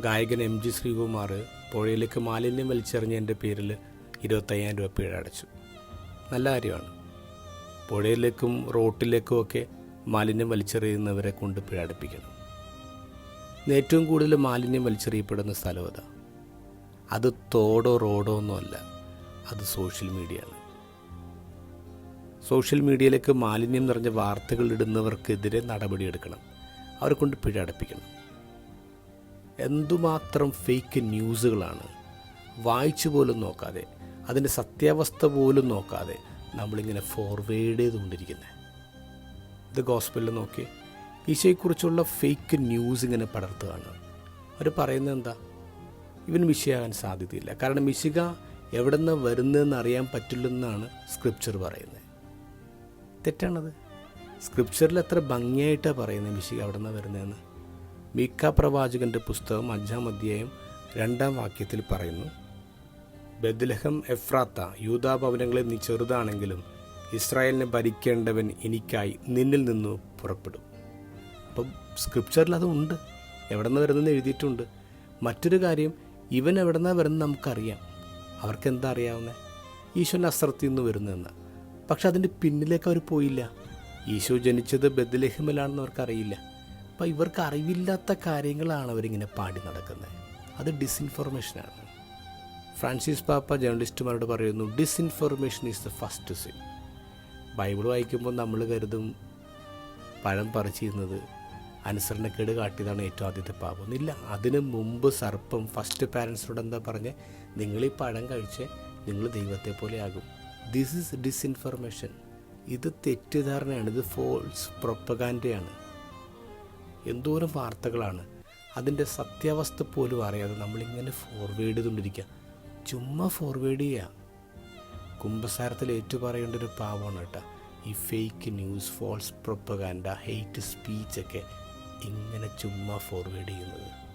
ഗായകൻ M G Sreekumar പുഴയിലേക്ക് മാലിന്യം വലിച്ചെറിഞ്ഞതിന്റെ പേരിൽ ഇരുപത്തയ്യായിരം രൂപ പിഴ അടച്ചു. നല്ല കാര്യമാണ്. പുഴയിലേക്കും റോട്ടിലേക്കും ഒക്കെ മാലിന്യം വലിച്ചെറിയുന്നവരെ കൊണ്ട് പിഴ അടപ്പിക്കണം. ഏറ്റവും കൂടുതൽ മാലിന്യം വലിച്ചെറിയപ്പെടുന്ന സ്ഥലം അതാ. അത് തോടോ റോഡോ ഒന്നുമല്ല അത് സോഷ്യൽ മീഡിയ ആണ് സോഷ്യൽ മീഡിയയിലേക്ക് മാലിന്യം നിറഞ്ഞ വാർത്തകൾ ഇടുന്നവർക്കെതിരെ നടപടിയെടുക്കണം. അവരെ കൊണ്ട് പിഴ അടപ്പിക്കണം. എന്തുമാത്രം ഫേക്ക് ന്യൂസുകളാണ് വായിച്ചു പോലും നോക്കാതെ അതിന്റെ സത്യാവസ്ഥ പോലും നോക്കാതെ നമ്മളിങ്ങനെ ഫോർവേഡ് ചെയ്തുകൊണ്ടിരിക്കുന്നത് ഇത് ഗോസ്പിറ്റലിൽ നോക്കി ഈശോയെക്കുറിച്ചുള്ള ഫേക്ക് ന്യൂസ് ഇങ്ങനെ പടർത്തുകയാണ്. അവർ പറയുന്നത് എന്താ? ഇവൻ മിശയാകാൻ സാധ്യതയില്ല. കാരണം മിശിക എവിടെ നിന്ന് വരുന്നതെന്ന് അറിയാൻ പറ്റില്ലെന്നാണ് സ്ക്രിപ്ചർ പറയുന്നത് തെറ്റാണത്. സ്ക്രിപ്ചറിൽ എത്ര ഭംഗിയായിട്ടാണ് പറയുന്നത് മിശിക എവിടെ നിന്നാണ് വരുന്നതെന്ന്. മീക്ക പ്രവാചകന്റെ പുസ്തകം അഞ്ചാം അധ്യായം രണ്ടാം വാക്യത്തിൽ പറയുന്നു ബദ്ലഹം എഫ്രാത്ത യൂതാ ഭവനങ്ങളിൽ നീ ചെറുതാണെങ്കിലും ഇസ്രായേലിനെ ഭരിക്കേണ്ടവൻ എനിക്കായി നിന്നിൽ നിന്ന് പുറപ്പെടും. അപ്പം സ്ക്രിപ്ചറിൽ അത് ഉണ്ട് എവിടെ നിന്ന് വരുന്നതെന്ന് എഴുതിയിട്ടുണ്ട്. മറ്റൊരു കാര്യം ഇവൻ എവിടെ നിന്നാണ് വരുന്നത് നമുക്കറിയാം. അവർക്ക് എന്താ അറിയാവുന്നത് ഈശോന്റെ നസ്രത്തിൽ നിന്ന് വരുന്നതെന്ന്. പക്ഷെ അതിന്റെ പിന്നിലേക്ക് അവർ പോയില്ല. ഈശോ ജനിച്ചത് ബദ്ലഹിമിലാണെന്ന് അവർക്കറിയില്ല. അപ്പം ഇവർക്ക് അറിവില്ലാത്ത കാര്യങ്ങളാണ് അവരിങ്ങനെ പാടി നടക്കുന്നത്. അത് ഡിസിൻഫർമേഷനാണ് ഫ്രാൻസിസ് പാപ്പ ജേർണലിസ്റ്റുമാരോട് പറയുന്നു disinformation is the first sin Bible വായിക്കുമ്പോൾ നമ്മൾ കരുതും പഴം പറിച്ചിരുന്നത് അനുസരണക്കേട് കാട്ടിയതാണ് ഏറ്റവും ആദ്യത്തെ പാപം. ഒന്നില്ല അതിന് മുമ്പ് സർപ്പം ഫസ്റ്റ് പാരൻസിനോട് എന്താ പറഞ്ഞ്? നിങ്ങൾ ഈ പഴം കഴിച്ച് നിങ്ങൾ ദൈവത്തെ പോലെ ആകും. ദിസ് ഇസ് ഡിസ്ഇൻഫർമേഷൻ ഇത് തെറ്റിദ്ധാരണയാണ്. ഇത് ഫോൾസ് പ്രൊപ്പഗാൻഡയാണ് എന്തോരം വാർത്തകളാണ്. അതിന്റെ സത്യാവസ്ഥ പോലും അറിയാതെ നമ്മളിങ്ങനെ ഫോർവേഡ് ചെയ്തുകൊണ്ടിരിക്കുക. ചുമ്മാ ഫോർവേഡ് ചെയ്യുക. കുംഭസാരത്തിൽ ഏറ്റുപറയേണ്ട ഒരു പാവമാണ് കേട്ടോ. ഈ fake news false propaganda hate സ്പീച്ചൊക്കെ ഇങ്ങനെ ചുമ്മാ ഫോർവേഡ് ചെയ്യുന്നത്.